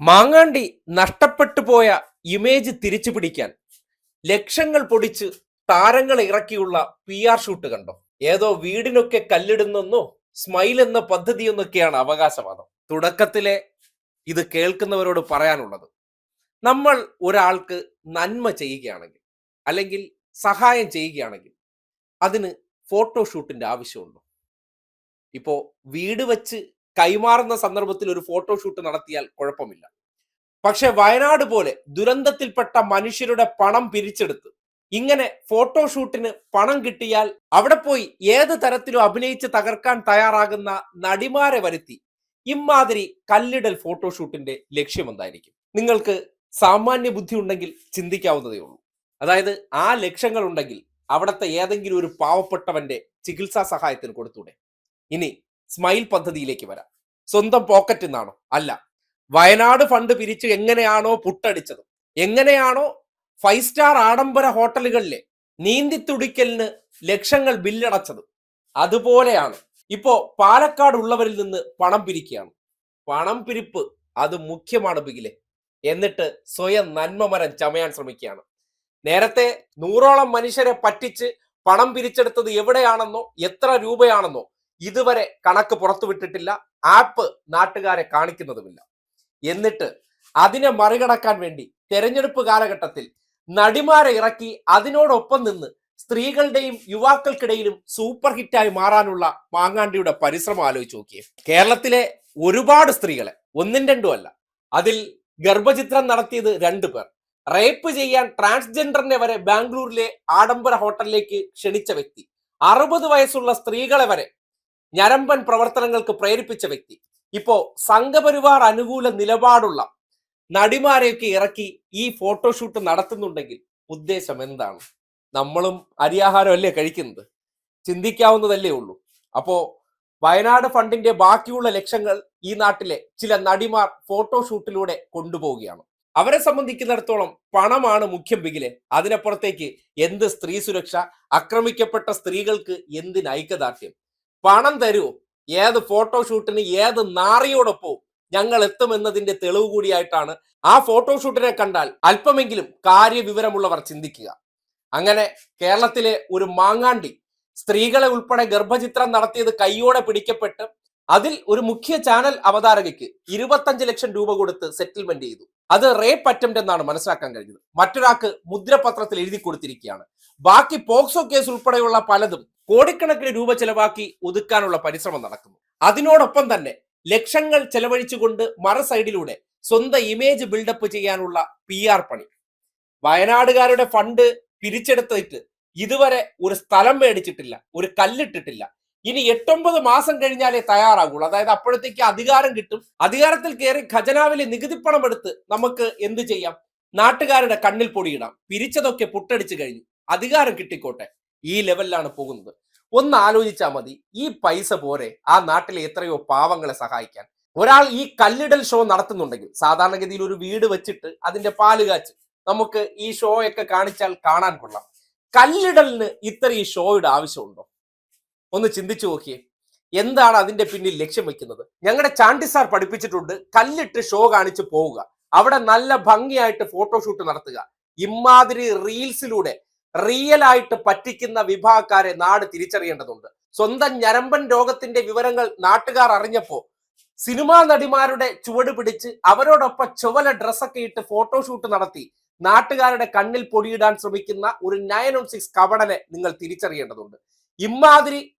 മാങ്ങാണ്ടി നഷ്ടപ്പെട്ടു പോയ ഇമേജ് തിരിച്ചു പിടിക്കാൻ ലക്ഷങ്ങൾ പൊടിച്ച് താരങ്ങൾ ഇറക്കിയുള്ള പി ആർ ഷൂട്ട് കണ്ടോ? ഏതോ വീടിനൊക്കെ കല്ലിടുന്നെന്നോ സ്മൈൽ എന്ന പദ്ധതിയെന്നൊക്കെയാണ് അവകാശവാദം. തുടക്കത്തിലെ ഇത് കേൾക്കുന്നവരോട് പറയാനുള്ളത് നമ്മൾ ഒരാൾക്ക് നന്മ ചെയ്യുകയാണെങ്കിൽ അല്ലെങ്കിൽ സഹായം ചെയ്യുകയാണെങ്കിൽ അതിന് ഫോട്ടോഷൂട്ടിന്റെ ആവശ്യമുണ്ടോ? ഇപ്പോ വീട് വെച്ച് കൈമാറുന്ന സന്ദർഭത്തിൽ ഒരു ഫോട്ടോഷൂട്ട് നടത്തിയാൽ കുഴപ്പമില്ല. പക്ഷെ വയനാട് പോലെ ദുരന്തത്തിൽപ്പെട്ട മനുഷ്യരുടെ പണം പിരിച്ചെടുത്ത് ഇങ്ങനെ ഫോട്ടോഷൂട്ടിന് പണം കിട്ടിയാൽ അവിടെ പോയി ഏത് തരത്തിലും അഭിനയിച്ച് തകർക്കാൻ തയ്യാറാകുന്ന നടിമാരെ വരുത്തി ഇമാതിരി കല്ലിടൽ ഫോട്ടോഷൂട്ടിന്റെ ലക്ഷ്യം എന്തായിരിക്കും? നിങ്ങൾക്ക് സാമാന്യ ബുദ്ധി ഉണ്ടെങ്കിൽ ചിന്തിക്കാവുന്നതേ ഉള്ളൂ. അതായത് ആ ലക്ഷ്യങ്ങൾ ഉണ്ടെങ്കിൽ അവിടുത്തെ ഏതെങ്കിലും ഒരു പാവപ്പെട്ടവന്റെ ചികിത്സാ സഹായത്തിന് കൊടുത്തൂടെ? ഇനി സ്മൈൽ പദ്ധതിയിലേക്ക് വരാം. സ്വന്തം പോക്കറ്റിൽ നിന്നാണോ അല്ല. വയനാട് ഫണ്ട് പിരിച്ച് എങ്ങനെയാണോ പുട്ടടിച്ചത്. എങ്ങനെയാണോ ഫൈവ് സ്റ്റാർ ആഡംബര ഹോട്ടലുകളിലെ നീന്തിത്തുടിക്കലിന് ലക്ഷങ്ങൾ ബില്ലടച്ചത്. അതുപോലെയാണ്. ഇപ്പോ പാലക്കാട് ഉള്ളവരിൽ നിന്ന് പണം പിരിക്കുകയാണ്. പണം പിരിപ്പ് അത് മുഖ്യമാണ് ബിഗിലെ. എന്നിട്ട് സ്വയം നന്മമരം ചമയാൻ ശ്രമിക്കുകയാണ്. നേരത്തെ നൂറോളം മനുഷ്യരെ പറ്റിച്ച് പണം പിരിച്ചെടുത്തത് എവിടെയാണെന്നോ എത്ര രൂപയാണെന്നോ ഇതുവരെ കണക്ക് പുറത്തുവിട്ടിട്ടില്ല ആപ്പ് നാട്ടുകാരെ കാണിക്കുന്നതുമില്ല. എന്നിട്ട് അതിനെ മറികടക്കാൻ വേണ്ടി തെരഞ്ഞെടുപ്പ് കാലഘട്ടത്തിൽ നടിമാരെ ഇറക്കി അതിനോടൊപ്പം നിന്ന് സ്ത്രീകളുടെയും യുവാക്കൾക്കിടയിലും സൂപ്പർ ഹിറ്റായി മാറാനുള്ള മാങ്ങാണ്ടിയുടെ പരിശ്രമം ആലോചിച്ച് നോക്കിയേ. കേരളത്തിലെ ഒരുപാട് സ്ത്രീകളെ ഒന്നും രണ്ടും അല്ല അതിൽ ഗർഭചിത്രം നടത്തിയത് രണ്ടു പേർ. റേപ്പ് ചെയ്യാൻ ട്രാൻസ്ജെൻഡറിനെ വരെ ബാംഗ്ലൂരിലെ ആഡംബര ഹോട്ടലിലേക്ക് ക്ഷണിച്ച വ്യക്തി. അറുപത് വയസ്സുള്ള സ്ത്രീകളെ വരെ ഞരമ്പൻ പ്രവർത്തനങ്ങൾക്ക് പ്രേരിപ്പിച്ച വ്യക്തി. ഇപ്പോ സംഘപരിവാർ അനുകൂല നിലപാടുള്ള നടിമാരെയൊക്കെ ഇറക്കി ഈ ഫോട്ടോഷൂട്ട് നടത്തുന്നുണ്ടെങ്കിൽ ഉദ്ദേശം എന്താണ്? നമ്മളും അരിയാഹാരം അല്ലേ കഴിക്കുന്നത്? ചിന്തിക്കാവുന്നതല്ലേ ഉള്ളൂ. അപ്പോ വയനാട് ഫണ്ടിന്റെ ബാക്കിയുള്ള ലക്ഷ്യങ്ങൾ ഈ നാട്ടിലെ ചില നടിമാർ ഫോട്ടോഷൂട്ടിലൂടെ കൊണ്ടുപോവുകയാണ്. അവരെ സംബന്ധിക്കുന്നിടത്തോളം പണമാണ് മുഖ്യം ബിഗിലെ അതിനപ്പുറത്തേക്ക് എന്ത് സ്ത്രീ സുരക്ഷ ആക്രമിക്കപ്പെട്ട സ്ത്രീകൾക്ക് എന്തിന് ഐക്യദാർഢ്യം? പണം തരൂ. ഏത് ഫോട്ടോഷൂട്ടിന് ഏത് നാറിയോടൊപ്പവും ഞങ്ങൾ എത്തുമെന്നതിന്റെ തെളിവ് കൂടിയായിട്ടാണ് ആ ഫോട്ടോഷൂട്ടിനെ കണ്ടാൽ അല്പമെങ്കിലും കാര്യവിവരമുള്ളവർ ചിന്തിക്കുക. അങ്ങനെ കേരളത്തിലെ ഒരു മാങ്ങാണ്ടി സ്ത്രീകളെ ഉൾപ്പെടെ ഗർഭചിത്രം നടത്തിയത് കൈയോടെ പിടിക്കപ്പെട്ട് അതിൽ ഒരു മുഖ്യ ചാനൽ അവതാരകയ്ക്ക് ഇരുപത്തഞ്ച് ലക്ഷം രൂപ കൊടുത്ത് സെറ്റിൽമെന്റ് ചെയ്തു. അത് റേപ്പ് അറ്റംപ്റ്റ് എന്നാണ് മനസ്സിലാക്കാൻ കഴിഞ്ഞത്. മറ്റൊരാൾക്ക് മുദ്രപത്രത്തിൽ എഴുതി കൊടുത്തിരിക്കുകയാണ്. ബാക്കി പോക്സോ കേസ് ഉൾപ്പെടെയുള്ള പലതും കോടിക്കണക്കിന് രൂപ ചെലവാക്കി ഒതുക്കാനുള്ള പരിശ്രമം നടക്കുന്നു. അതിനോടൊപ്പം തന്നെ ലക്ഷങ്ങൾ ചെലവഴിച്ചുകൊണ്ട് മറ സൈഡിലൂടെ സ്വന്തം ഇമേജ് ബിൽഡപ്പ് ചെയ്യാനുള്ള പി ആർ പണി. വയനാടുകാരുടെ ഫണ്ട് പിരിച്ചെടുത്തിട്ട് ഇതുവരെ ഒരു സ്ഥലം മേടിച്ചിട്ടില്ല ഒരു കല്ലിട്ടിട്ടില്ല. ഇനി എട്ടൊമ്പത് മാസം കഴിഞ്ഞാലേ തയ്യാറാകുള്ളൂ. അതായത് അപ്പോഴത്തേക്ക് അധികാരം കിട്ടും. അധികാരത്തിൽ കയറി ഖജനാവിലെ നികുതിപ്പണം എടുത്ത് നമുക്ക് എന്ത് ചെയ്യാം? നാട്ടുകാരുടെ കണ്ണിൽ പൊടിയിടാം. പിരിച്ചതൊക്കെ പുട്ടടിച്ചു കഴിഞ്ഞു. അധികാരം കിട്ടിക്കോട്ടെ. ഈ ലെവലിലാണ് പോകുന്നത്. ഒന്ന് ആലോചിച്ചാൽ മതി ഈ പൈസ പോരെ ആ നാട്ടിലെ എത്രയോ പാവങ്ങളെ സഹായിക്കാൻ. ഒരാൾ ഈ കല്ലിടൽ ഷോ നടത്തുന്നുണ്ടെങ്കിൽ സാധാരണഗതിയിൽ ഒരു വീട് വെച്ചിട്ട് അതിന്റെ പാൽ കാച്ച് നമുക്ക് ഈ ഷോ ഒക്കെ കാണിച്ചാൽ കാണാൻ കൊള്ളാം. കല്ലിടലിന് ഇത്ര ഈ ഷോയുടെ ആവശ്യമുണ്ടോ? ഒന്ന് ചിന്തിച്ചു നോക്കിയേ. എന്താണ് അതിന്റെ പിന്നിൽ ലക്ഷ്യം വെക്കുന്നത്? ഞങ്ങളുടെ ചാണ്ടി സാർ പഠിപ്പിച്ചിട്ടുണ്ട് കല്ലിട്ട് ഷോ കാണിച്ച് പോവുക. അവിടെ നല്ല ഭംഗിയായിട്ട് ഫോട്ടോഷൂട്ട് നടത്തുക. ഇമാതിരി റീൽസിലൂടെ റിയൽ ആയിട്ട് പറ്റിക്കുന്ന വിഭാഗക്കാരെ നാട് തിരിച്ചറിയേണ്ടതുണ്ട്. സ്വന്തം ഞരമ്പൻ രോഗത്തിന്റെ വിവരങ്ങൾ നാട്ടുകാർ അറിഞ്ഞപ്പോ സിനിമാ നടിമാരുടെ ചുവട് പിടിച്ച് അവരോടൊപ്പം ചുവല ഡ്രസ്സൊക്കെ ഇട്ട് ഫോട്ടോഷൂട്ട് നടത്തി നാട്ടുകാരുടെ കണ്ണിൽ പൊടിയിടാൻ ശ്രമിക്കുന്ന ഒരു നയൻ ഓൺ സിക്സ് കവടനെ നിങ്ങൾ തിരിച്ചറിയേണ്ടതുണ്ട്. ഇമാതിരി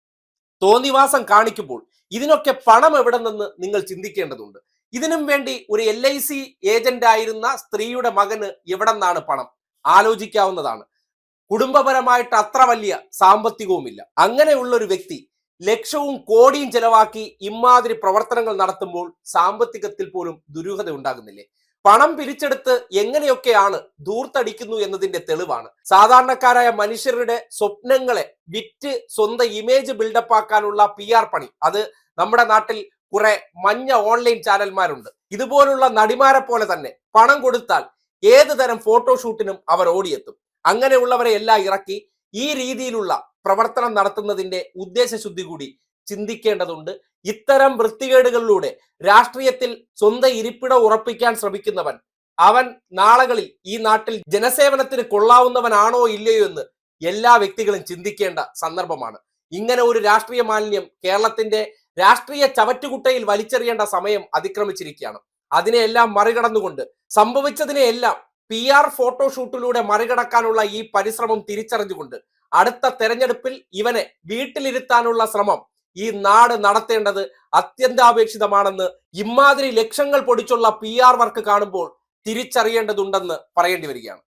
തോന്നിവാസം കാണിക്കുമ്പോൾ ഇതിനൊക്കെ പണം എവിടെ നിന്ന് നിങ്ങൾ ചിന്തിക്കേണ്ടതുണ്ട്. ഇതിനും വേണ്ടി ഒരു എൽ ഐ സി ഏജന്റ് ആയിരുന്ന സ്ത്രീയുടെ മകന് എവിടെ നിന്നാണ് പണം? ആലോചിക്കാവുന്നതാണ്. കുടുംബപരമായിട്ട് അത്ര വലിയ സാമ്പത്തികവുമില്ല. അങ്ങനെയുള്ള ഒരു വ്യക്തി ലക്ഷവും കോടിയും ചെലവാക്കി ഇമാതിരി പ്രവർത്തനങ്ങൾ നടത്തുമ്പോൾ സാമ്പത്തികത്തിൽ പോലും ദുരൂഹത ഉണ്ടാകുന്നില്ലേ? പണം പിരിച്ചെടുത്ത് എങ്ങനെയൊക്കെയാണ് ദൂർത്തടിക്കുന്നു എന്നതിന്റെ തെളിവാണ്. സാധാരണക്കാരായ മനുഷ്യരുടെ സ്വപ്നങ്ങളെ വിറ്റ് സ്വന്തം ഇമേജ് ബിൽഡപ്പ് ആക്കാനുള്ള പി ആർ പണി. അത് നമ്മുടെ നാട്ടിൽ കുറെ മഞ്ഞ ഓൺലൈൻ ചാനൽമാരുണ്ട്. ഇതുപോലുള്ള നടിമാരെ പോലെ തന്നെ പണം കൊടുത്താൽ ഏത് തരം ഫോട്ടോഷൂട്ടിനും അവർ ഓടിയെത്തും. അങ്ങനെയുള്ളവരെ എല്ലാം ഇറക്കി ഈ രീതിയിലുള്ള പ്രവർത്തനം നടത്തുന്നതിന്റെ ഉദ്ദേശശുദ്ധി കൂടി ചിന്തിക്കേണ്ടതുണ്ട്. ഇത്തരം വൃത്തികേടുകളിലൂടെ രാഷ്ട്രീയത്തിൽ സ്വന്തം ഇരിപ്പിടം ഉറപ്പിക്കാൻ ശ്രമിക്കുന്നവൻ അവൻ നാളുകളിൽ ഈ നാട്ടിൽ ജനസേവനത്തിന് കൊള്ളാവുന്നവനാണോ ഇല്ലയോ എന്ന് എല്ലാ വ്യക്തികളും ചിന്തിക്കേണ്ട സന്ദർഭമാണ്. ഇങ്ങനെ ഒരു രാഷ്ട്രീയ മാലിന്യം കേരളത്തിന്റെ രാഷ്ട്രീയ ചവറ്റുകുട്ടയിൽ വലിച്ചെറിയേണ്ട സമയം അതിക്രമിച്ചിരിക്കുകയാണ്. അതിനെയെല്ലാം മറികടന്നുകൊണ്ട് സംഭവിച്ചതിനെയെല്ലാം പി ആർ ഫോട്ടോഷൂട്ടിലൂടെ മറികടക്കാനുള്ള ഈ പരിശ്രമം തിരിച്ചറിഞ്ഞുകൊണ്ട് അടുത്ത തെരഞ്ഞെടുപ്പിൽ ഇവനെ വീട്ടിലിരുത്താനുള്ള ശ്രമം ഈ നാട് നടത്തേണ്ടത് അത്യന്താപേക്ഷിതമാണെന്ന് ഇമാതിരി ലക്ഷങ്ങൾ പൊടിച്ചുള്ള പി ആർ വർക്ക് കാണുമ്പോൾ തിരിച്ചറിയേണ്ടതുണ്ടെന്ന് പറയേണ്ടി വരികയാണ്.